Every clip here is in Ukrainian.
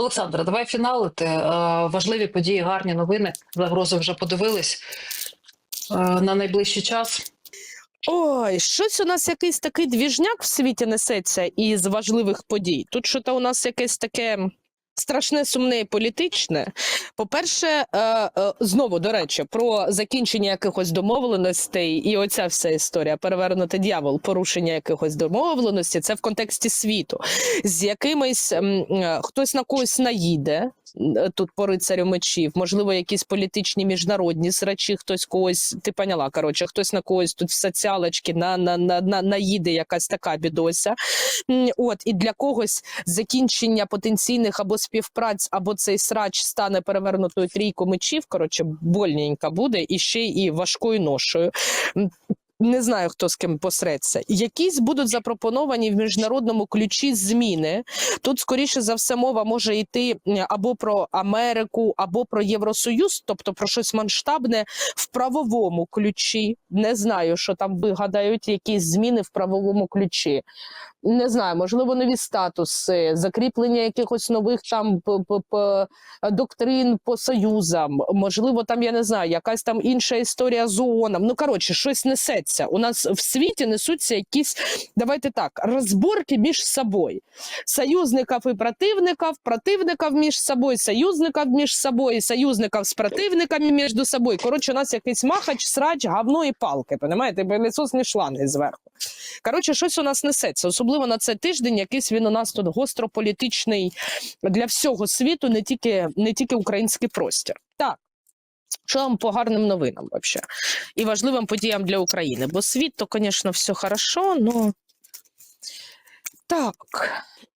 Олександра, давай фіналити. Е, Важливі події, гарні новини. Загрози вже подивились е, на найближчий час. Ой, щось у нас якийсь такий двіжняк в світі несеться із важливих подій. Тут що то у нас якесь таке страшне, сумне і політичне. По-перше, е, е, знову до речі, про закінчення якихось домовленостей і оця вся історія перевернути дьявол, порушення якихось домовленостей. Це в контексті світу. З якимись е, хтось на когось наїде. Е, Тут по рицарю мечів, можливо, якісь політичні міжнародні срачі, хтось когось, ти поняла, коротше, хтось на когось тут в соціалочки на, на, на, на, наїде якась така бідося. От, і для когось закінчення потенційних або співпраць, або цей срач стане перевернутою трійкою мечів. Коротше, больненька буде і ще і важкою ношою. Не знаю, хто з ким посреться. Якісь будуть запропоновані в міжнародному ключі зміни. Тут, скоріше за все, мова може йти або про Америку, або про Євросоюз, тобто про щось масштабне в правовому ключі. Не знаю, що там вигадають якісь зміни в правовому ключі не знаю, можливо, нові статуси, закріплення якихось нових там п- доктрин по союзам, можливо, там я не знаю, якась там інша історія з ООНом. Ну коротше, щось несеться. У нас в світі несуться якісь, давайте так, розборки між собою. Союзників і противників, противників між собою, союзників між собою, союзників з противниками між собою. Коротше, у нас якийсь махач, срач, говно і палки. Понимаєте, пилісосні шланги зверху. Коротше, щось у нас несеться, особливо на цей тиждень. Якийсь він у нас тут гострополітичний для всього світу, не тільки, не тільки український простір. Так. Що вам по гарним новинам вообще? І важливим подіям для України? Бо світ, то, звісно, все хорошо, но так.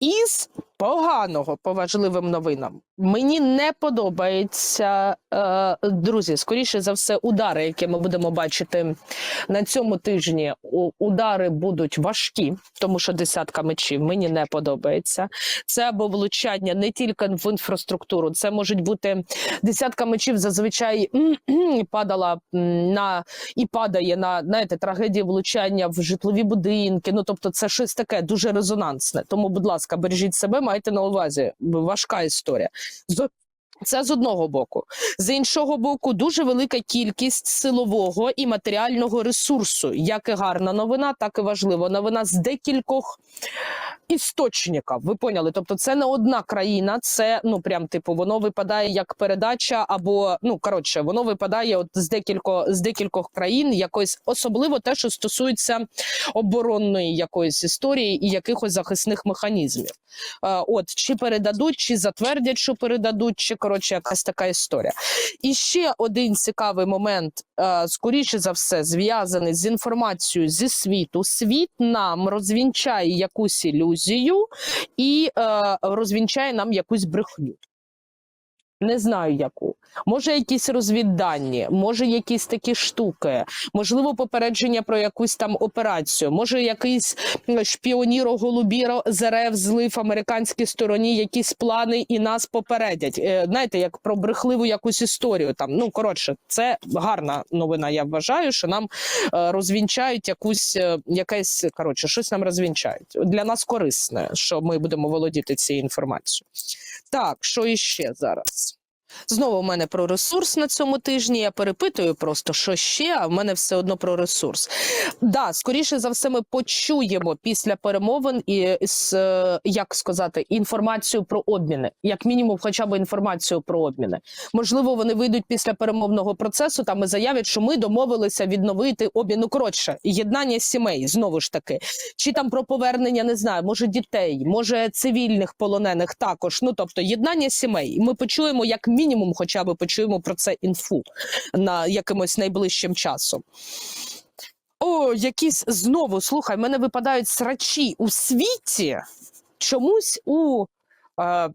Із поганого по важливим новинам. Мені не подобається, е, друзі, скоріше за все, удари, які ми будемо бачити на цьому тижні. Удари будуть важкі, тому що десятка мечів мені не подобається. Це або влучання не тільки в інфраструктуру, це можуть бути десятка мечів зазвичай падала на і падає на знаєте, трагедії влучання в житлові будинки. Ну тобто, це щось таке дуже резонансне. Тому, будь ласка, бережіть себе, майте на увазі. Важка історія. Це з одного боку. З іншого боку, дуже велика кількість силового і матеріального ресурсу. Як і гарна новина, так і важлива новина з декількох істочників. Ви поняли? Тобто, це не одна країна, це ну прям типу воно випадає як передача, або ну коротше, воно випадає от з декількох з декількох країн, якось особливо те, що стосується оборонної якоїсь історії і якихось захисних механізмів. Е, От чи передадуть, чи затвердять, що передадуть, чи коротше якась така історія. І ще один цікавий момент, е, скоріше за все, зв'язаний з інформацією зі світу. Світ нам розвінчає якусь ілюзію і е, розвінчає нам якусь брехню. Не знаю яку. Може, якісь розвіддані, може, якісь такі штуки, можливо, попередження про якусь там операцію, може, якийсь шпіоніро голубіро ЗРФ злив американській стороні якісь плани і нас попередять. Е, знаєте, як про брехливу якусь історію. Там ну коротше, це гарна новина. Я вважаю, що нам е, розвінчають якусь е, якесь коротше, щось нам розвінчають. Для нас корисне, що ми будемо володіти цією інформацією. Так, що іще зараз? Знову в мене про ресурс на цьому тижні. Я перепитую просто, що ще, а в мене все одно про ресурс. Да, скоріше за все, ми почуємо після перемовин і як сказати інформацію про обміни, як мінімум, хоча б інформацію про обміни. Можливо, вони вийдуть після перемовного процесу там і заявлять, що ми домовилися відновити обмін. Ну коротше, єднання сімей знову ж таки, чи там про повернення, не знаю, може дітей, може цивільних полонених також. Ну тобто єднання сімей. Ми почуємо як мінімум, хоча б почуємо про це інфу на якимось найближчим часом. О, якісь знову слухай, в мене випадають срачі у світі чомусь у. Е,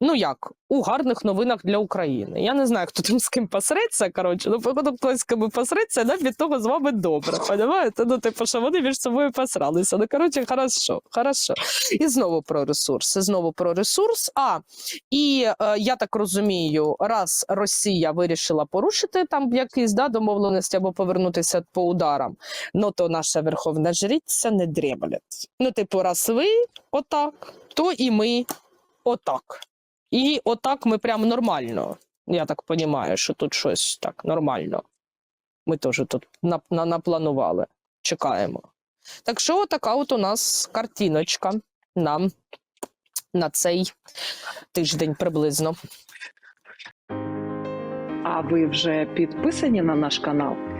Ну як у гарних новинах для України. Я не знаю, хто там з ким посреться. Коротше, ну походу хтось з ким посреться, нам від того з вами добре. Понимаєте? Ну, типу, що вони між собою посралися. Ну коротше, хорошо, хорошо. І знову про ресурс. Знову про ресурс. А і е, я так розумію, раз Росія вирішила порушити там якісь да, домовленості або повернутися по ударам, ну то наша верховна жриця не дремлять. Ну, типу, раз ви отак, то і ми отак. І отак ми прям нормально. Я так розумію, що тут щось так нормально. Ми теж тут на, на, напланували. Чекаємо. Так що, така от у нас картиночка нам на цей тиждень приблизно. А ви вже підписані на наш канал?